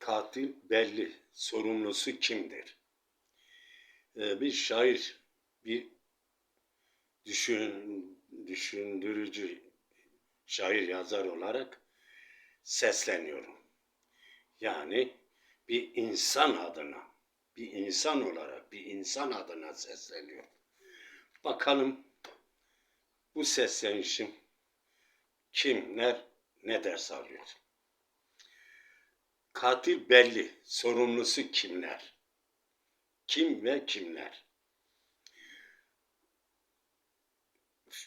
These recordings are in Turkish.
Katil belli. Sorumlusu kimdir? Ee, bir şair, bir düşün, düşündürücü şair yazar olarak sesleniyorum. Yani bir insan adına, bir insan olarak, bir insan adına sesleniyorum. Bakalım bu seslenişim kimler ne ders alıyor? Katil belli, sorumlusu kimler? Kim ve kimler?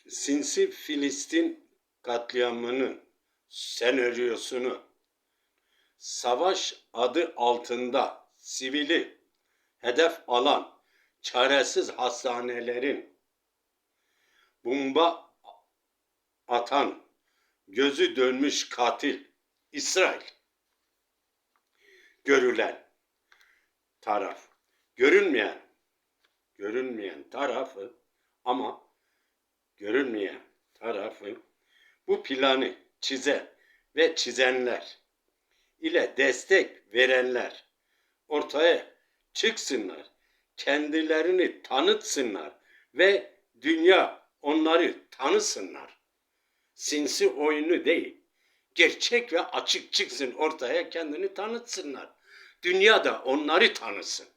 Sinsi Filistin katliamının senaryosunu savaş adı altında sivili hedef alan çaresiz hastanelerin bomba atan gözü dönmüş katil İsrail görülen taraf görünmeyen görünmeyen tarafı ama görünmeyen tarafı bu planı çizen ve çizenler ile destek verenler ortaya çıksınlar, kendilerini tanıtsınlar ve dünya onları tanısınlar. Sinsi oyunu değil, gerçek ve açık çıksın ortaya kendini tanıtsınlar. Dünya da onları tanısın.